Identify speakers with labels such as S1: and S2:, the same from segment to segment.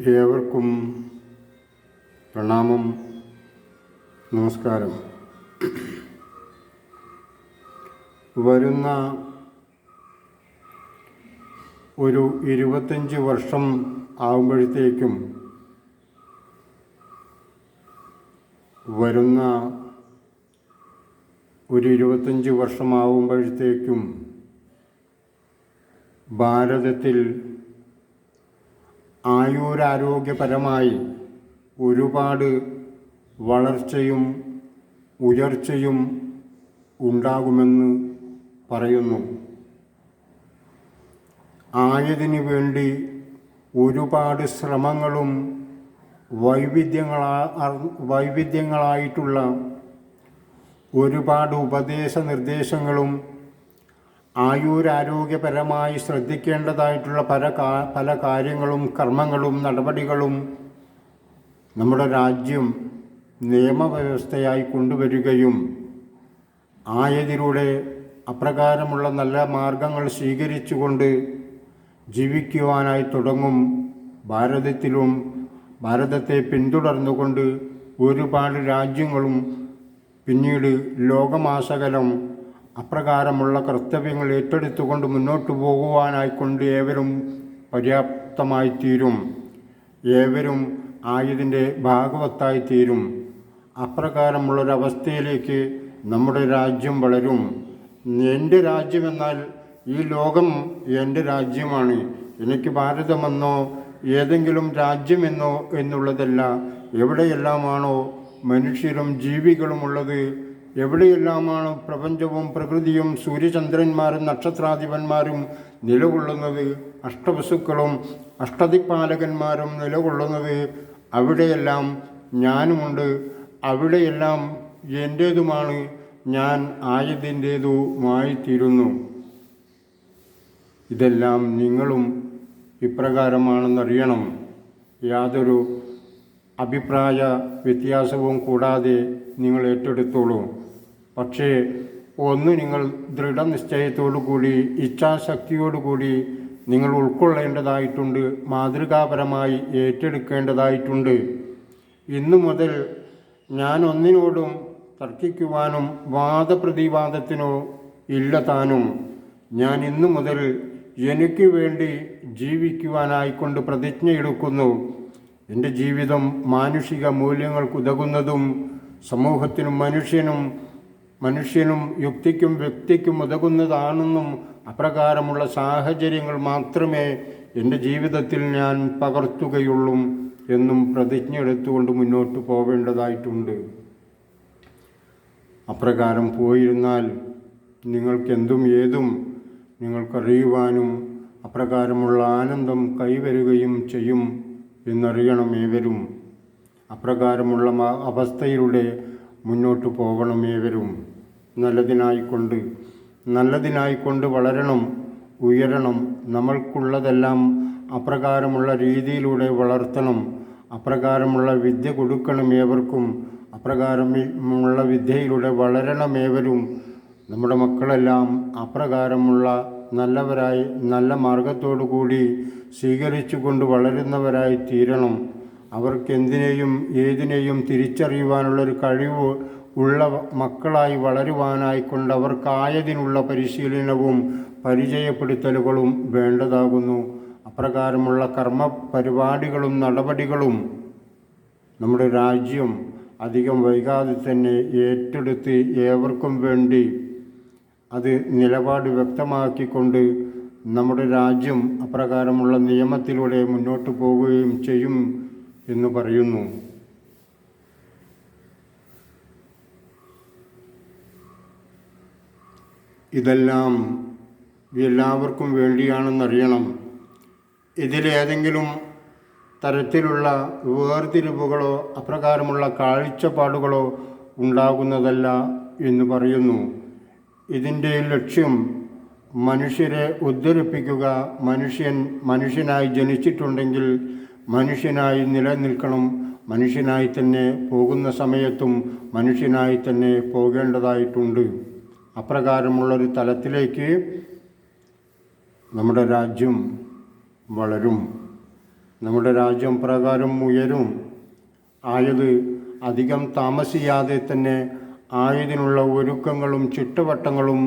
S1: ഏവർക്കും പ്രണാമം. നമസ്കാരം. വരുന്ന ഒരു ഇരുപത്തഞ്ച് വർഷം ആകുമ്പോഴത്തേക്കും വരുന്ന ഒരു ഇരുപത്തഞ്ച് വർഷമാകുമ്പോഴത്തേക്കും ഭാരതത്തിൽ ആയുരാരോഗ്യപരമായി ഒരുപാട് വളർച്ചയും ഉയർച്ചയും ഉണ്ടാകുമെന്ന് പറയുന്നു. ആയതിനു വേണ്ടി ഒരുപാട് ശ്രമങ്ങളും വൈവിധ്യങ്ങളാ വൈവിധ്യങ്ങളായിട്ടുള്ള ഒരുപാട് ഉപദേശ നിർദ്ദേശങ്ങളും ആയുരാരോഗ്യപരമായി ശ്രദ്ധിക്കേണ്ടതായിട്ടുള്ള പല പല കാര്യങ്ങളും കർമ്മങ്ങളും നടപടികളും നമ്മുടെ രാജ്യം നിയമവ്യവസ്ഥയായി കൊണ്ടുവരികയും ആയതിലൂടെ അപ്രകാരമുള്ള നല്ല മാർഗങ്ങൾ സ്വീകരിച്ചുകൊണ്ട് ജീവിക്കുവാനായി തുടങ്ങും. ഭാരതത്തിലും ഭാരതത്തെ പിന്തുടർന്നുകൊണ്ട് ഒരുപാട് രാജ്യങ്ങളും പിന്നീട് ലോകമാസകലം അപ്രകാരമുള്ള കർത്തവ്യങ്ങൾ ഏറ്റെടുത്തുകൊണ്ട് മുന്നോട്ടു പോകുവാനായിക്കൊണ്ട് ഏവരും പര്യാപ്തമായി തീരും ഏവരും ആയതിന്റെ ഭാഗവത്തായി തീരും അപ്രകാരമുള്ളൊരവസ്ഥയിലേക്ക് നമ്മുടെ രാജ്യം വളരും. എന്റെ രാജ്യമെന്നാൽ ഈ ലോകം എന്റെ രാജ്യമാണ്. എനിക്ക് ഭാരതമെന്നോ ഏതെങ്കിലും രാജ്യമെന്നോ എന്നുള്ളതല്ല എവിടെയെല്ലാമാണോ മനുഷ്യരും ജീവികളുമുള്ളത് എവിടെയെല്ലാമാണ് പ്രപഞ്ചവും പ്രകൃതിയും സൂര്യചന്ദ്രന്മാരും നക്ഷത്രാധിപന്മാരും നിലകൊള്ളുന്നത്? അഷ്ടവസുക്കളും അഷ്ടദിക്പാലകന്മാരും നിലകൊള്ളുന്നത് അവിടെയെല്ലാം ഞാനുമുണ്ട്. അവിടെയെല്ലാം എന്റേതുമാണ്. ഞാൻ ആയതിന്റേതുമായിത്തീരുന്നു. ഇതെല്ലാം നിങ്ങളും ഇപ്രകാരമാണെന്നറിയണം. യാതൊരു അഭിപ്രായ വ്യത്യാസവും കൂടാതെ നിങ്ങൾ ഏറ്റെടുത്തോളൂ. പക്ഷേ ഒന്ന് നിങ്ങൾ ദൃഢനിശ്ചയത്തോടു കൂടി ഇച്ഛാശക്തിയോടുകൂടി നിങ്ങൾ ഉൾക്കൊള്ളേണ്ടതായിട്ടുണ്ട് മാതൃകാപരമായി ഏറ്റെടുക്കേണ്ടതായിട്ടുണ്ട്. ഇന്നു മുതൽ ഞാൻ ഒന്നിനോടും തർക്കിക്കുവാനും വാദപ്രതിവാദത്തിനോ ഇല്ല താനും. ഞാൻ ഇന്നു മുതൽ എനിക്ക് വേണ്ടി ജീവിക്കുവാനായിക്കൊണ്ട് പ്രതിജ്ഞയെടുക്കുന്നു. എന്റെ ജീവിതം മാനുഷിക മൂല്യങ്ങൾക്കുതകുന്നതും സമൂഹത്തിനും മനുഷ്യനും മനുഷ്യനും യുക്തിക്കും വ്യക്തിക്കും ഉതകുന്നതാണെന്നും അപ്രകാരമുള്ള സാഹചര്യങ്ങൾ മാത്രമേ എന്റെ ജീവിതത്തിൽ ഞാൻ പകർത്തുകയുള്ളൂ എന്നും പ്രതിജ്ഞ എടുത്തുകൊണ്ട് മുന്നോട്ട് പോവേണ്ടതായിട്ടുണ്ട്. അപ്രകാരം പോയിരുന്നാൽ നിങ്ങൾക്കെന്തും ഏതും നിങ്ങൾക്കറിയുവാനും അപ്രകാരമുള്ള ആനന്ദം കൈവരുകയും ചെയ്യും. എന്നറിയണം ഏവരും അപ്രകാരമുള്ള അവസ്ഥയിലൂടെ മുന്നോട്ട് പോകണം ഏവരും നല്ലതിനായിക്കൊണ്ട് നല്ലതിനായിക്കൊണ്ട് വളരണം ഉയരണം നമ്മൾക്കുള്ളതെല്ലാം അപ്രകാരമുള്ള രീതിയിലൂടെ വളർത്തണം. അപ്രകാരമുള്ള വിദ്യ കൊടുക്കണം ഏവർക്കും. അപ്രകാരമുള്ള വിദ്യയിലൂടെ വളരണം ഏവരും നമ്മുടെ മക്കളെല്ലാം അപ്രകാരമുള്ള നല്ലവരായി നല്ല മാർഗത്തോടു കൂടി സ്വീകരിച്ചുകൊണ്ട് വളരുന്നവരായി തീരണം. അവർക്കെന്തിനേയും ഏതിനേയും തിരിച്ചറിയുവാനുള്ളൊരു കഴിവ് ഉള്ള മക്കളായി വളരുവാനായിക്കൊണ്ട് അവർക്കായതിനുള്ള പരിശീലനവും പരിചയപ്പെടുത്തലുകളും വേണ്ടതാകുന്നു. അപ്രകാരമുള്ള കർമ്മ പരിപാടികളും നടപടികളും നമ്മുടെ രാജ്യം അധികം വൈകാതെ തന്നെ ഏറ്റെടുത്ത് ഏവർക്കും വേണ്ടി അത് നിലപാട് വ്യക്തമാക്കിക്കൊണ്ട് നമ്മുടെ രാജ്യം അപ്രകാരമുള്ള നിയമത്തിലൂടെ മുന്നോട്ട് പോവുകയും ചെയ്യും എന്ന് പറയുന്നു. ഇതെല്ലാം എല്ലാവർക്കും വേണ്ടിയാണെന്നറിയണം. ഇതിലേതെങ്കിലും തരത്തിലുള്ള വേർതിരിവുകളോ അപ്രകാരമുള്ള കാഴ്ചപ്പാടുകളോ ഉണ്ടാകുന്നതല്ല എന്ന് പറയുന്നു. ഇതിന്റെ ലക്ഷ്യം മനുഷ്യരെ ഉദ്ധരിപ്പിക്കുക. മനുഷ്യൻ മനുഷ്യനായി ജനിച്ചിട്ടുണ്ടെങ്കിൽ മനുഷ്യനായി നിലനിൽക്കണം. മനുഷ്യനായി തന്നെ പോകുന്ന സമയത്തും മനുഷ്യനായി തന്നെ പോകേണ്ടതായിട്ടുണ്ട്. അപ്രകാരമുള്ളൊരു തലത്തിലേക്ക് നമ്മുടെ രാജ്യം വളരും. നമ്മുടെ രാജ്യം പ്രകാരം ഉയരും. ആയത് അധികം താമസിയാതെ തന്നെ ആയതിനുള്ള ഒരുക്കങ്ങളും ചിട്ടവട്ടങ്ങളും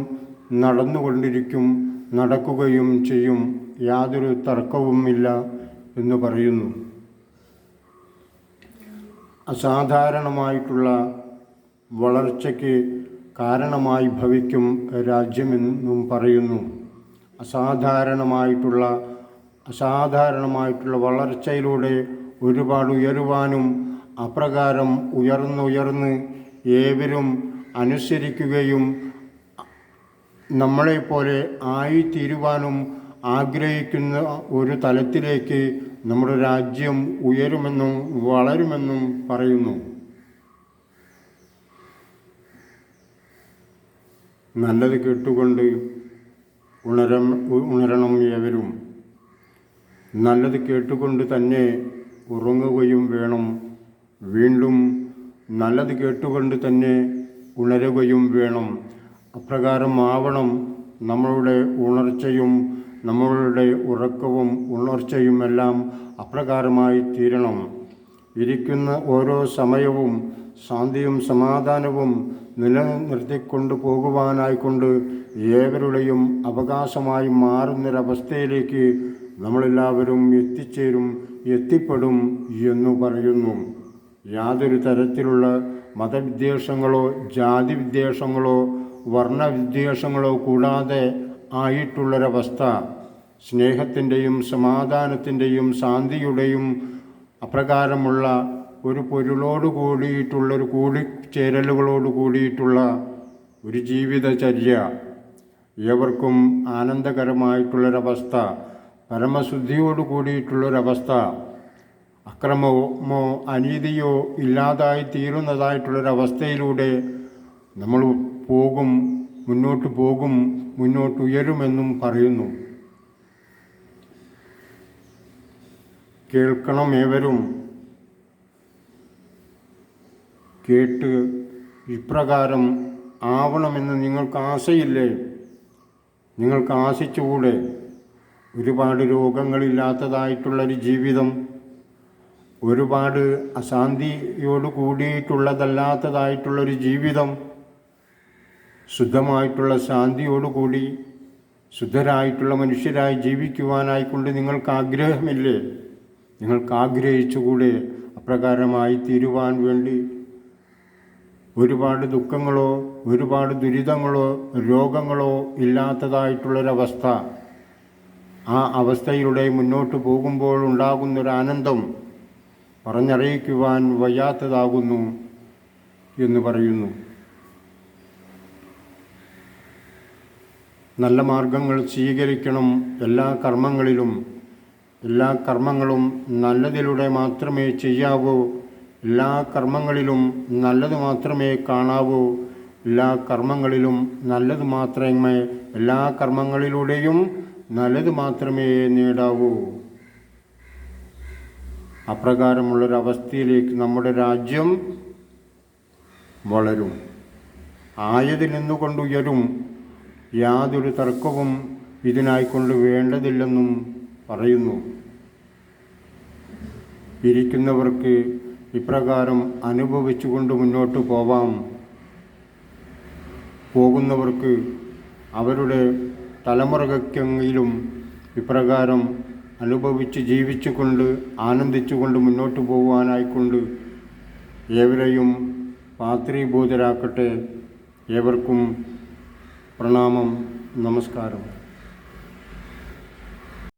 S1: നടന്നുകൊണ്ടിരിക്കും നടക്കുകയും ചെയ്യും. യാതൊരു തർക്കവുമില്ല എന്ന് പറയുന്നു. അസാധാരണമായിട്ടുള്ള വളർച്ചയ്ക്ക് കാരണമായി ഭവിക്കും രാജ്യമെന്നും പറയുന്നു. അസാധാരണമായിട്ടുള്ള അസാധാരണമായിട്ടുള്ള വളർച്ചയിലൂടെ ഒരുപാട് ഉയരുവാനും അപ്രകാരം ഉയർന്നുയർന്ന് ഏവരും അനുസരിക്കുകയും നമ്മളെപ്പോലെ ആയിത്തീരുവാനും ആഗ്രഹിക്കുന്ന ഒരു തലത്തിലേക്ക് നമ്മുടെ രാജ്യം ഉയരുമെന്നും വളരുമെന്നും പറയുന്നു. നല്ലത് കേട്ടുകൊണ്ട് ഉണരം ഉണരണം ഏവരും. നല്ലത് കേട്ടുകൊണ്ട് തന്നെ ഉറങ്ങുകയും വേണം. വീണ്ടും നല്ലത് കേട്ടുകൊണ്ട് തന്നെ ഉണരുകയും വേണം. അപ്രകാരം ആവണം നമ്മളുടെ ഉണർച്ചയും നമ്മളുടെ ഉറക്കവും ഉണർച്ചയും എല്ലാം അപ്രകാരമായി തീരണം. ഇരിക്കുന്ന ഓരോ സമയവും ശാന്തിയും സമാധാനവും നിലനിർത്തിക്കൊണ്ടു പോകുവാനായിക്കൊണ്ട് ഏവരുടെയും അവകാശമായി മാറുന്നൊരവസ്ഥയിലേക്ക് നമ്മളെല്ലാവരും എത്തിച്ചേരും എത്തിപ്പെടും എന്ന് പറയുന്നു. യാതൊരു തരത്തിലുള്ള മതവിദ്വേഷങ്ങളോ ജാതി വിദ്വേഷങ്ങളോ വർണവിദ്വേഷങ്ങളോ കൂടാതെ ആയിട്ടുള്ളൊരവസ്ഥ. സ്നേഹത്തിന്റെയും സമാധാനത്തിന്റെയും ശാന്തിയുടെയും അപ്രകാരമുള്ള ഒരു പൊരുളോട് കൂടിയിട്ടുള്ളൊരു കൂടിച്ചേരലുകളോട് കൂടിയിട്ടുള്ള ഒരു ജീവിതചര്യ. ഏവർക്കും ആനന്ദകരമായിട്ടുള്ളൊരവസ്ഥ പരമശുദ്ധിയോട് കൂടിയിട്ടുള്ളൊരവസ്ഥ. അക്രമമോ അനീതിയോ ഇല്ലാതായി തീരുന്നതായിട്ടുള്ളൊരവസ്ഥയിലൂടെ നമ്മൾ പോകും മുന്നോട്ട് പോകും മുന്നോട്ട് ഉയരുമെന്നും പറയുന്നു. കേൾക്കണം ഏവരും കേട്ട് ഇപ്രകാരം ആവണമെന്ന് നിങ്ങൾക്ക് ആശയില്ലേ? നിങ്ങൾക്ക് ആശിച്ചുകൂടെ? ഒരുപാട് രോഗങ്ങളില്ലാത്തതായിട്ടുള്ളൊരു ജീവിതം ഒരുപാട് അശാന്തിയോട് കൂടിയിട്ടുള്ളതല്ലാത്തതായിട്ടുള്ളൊരു ജീവിതം ശുദ്ധമായിട്ടുള്ള ശാന്തിയോടുകൂടി ശുദ്ധരായിട്ടുള്ള മനുഷ്യരായി ജീവിക്കുവാനായിക്കൊണ്ട് നിങ്ങൾക്ക് ആഗ്രഹമില്ലേ നിങ്ങൾക്ക് ആഗ്രഹിച്ചുകൂടെ അപ്രകാരമായി തീരുവാൻ വേണ്ടി ഒരുപാട് ദുഃഖങ്ങളോ ഒരുപാട് ദുരിതങ്ങളോ രോഗങ്ങളോ ഇല്ലാത്തതായിട്ടുള്ളൊരവസ്ഥ. ആ അവസ്ഥയിലൂടെ മുന്നോട്ട് പോകുമ്പോൾ ഉണ്ടാകുന്നൊരാനന്ദം പറഞ്ഞറിയിക്കുവാൻ വയ്യാത്തതാകുന്നു എന്ന് പറയുന്നു. നല്ല മാർഗങ്ങൾ സ്വീകരിക്കണം എല്ലാ കർമ്മങ്ങളിലും. എല്ലാ കർമ്മങ്ങളും നല്ലതിലൂടെ മാത്രമേ ചെയ്യാവൂ. എല്ലാ കർമ്മങ്ങളിലും നല്ലത് മാത്രമേ കാണാവൂ. എല്ലാ കർമ്മങ്ങളിലും നല്ലത് മാത്രമേ എല്ലാ കർമ്മങ്ങളിലൂടെയും നല്ലത് മാത്രമേ നേടാവൂ. അപ്രകാരമുള്ളൊരവസ്ഥയിലേക്ക് നമ്മുടെ രാജ്യം വളരും. ആയതിൽ നിന്നുകൊണ്ട് ഉയരും യാതൊരു തർക്കവും ഇതിനായിക്കൊണ്ട് വേണ്ടതില്ലെന്നും പറയുന്നു. ഇരിക്കുന്നവർക്ക് ഇപ്രകാരം അനുഭവിച്ചുകൊണ്ട് മുന്നോട്ട് പോവാം. പോകുന്നവർക്ക് അവരുടെ തലമുറകൾക്കെങ്കിലും ഇപ്രകാരം അനുഭവിച്ച് ജീവിച്ചുകൊണ്ട് ആനന്ദിച്ചുകൊണ്ട് മുന്നോട്ട് പോകുവാനായിക്കൊണ്ട് ഏവരെയും പാത്രീഭൂതരാക്കട്ടെ. ഏവർക്കും പ്രണാമം നമസ്കാരം.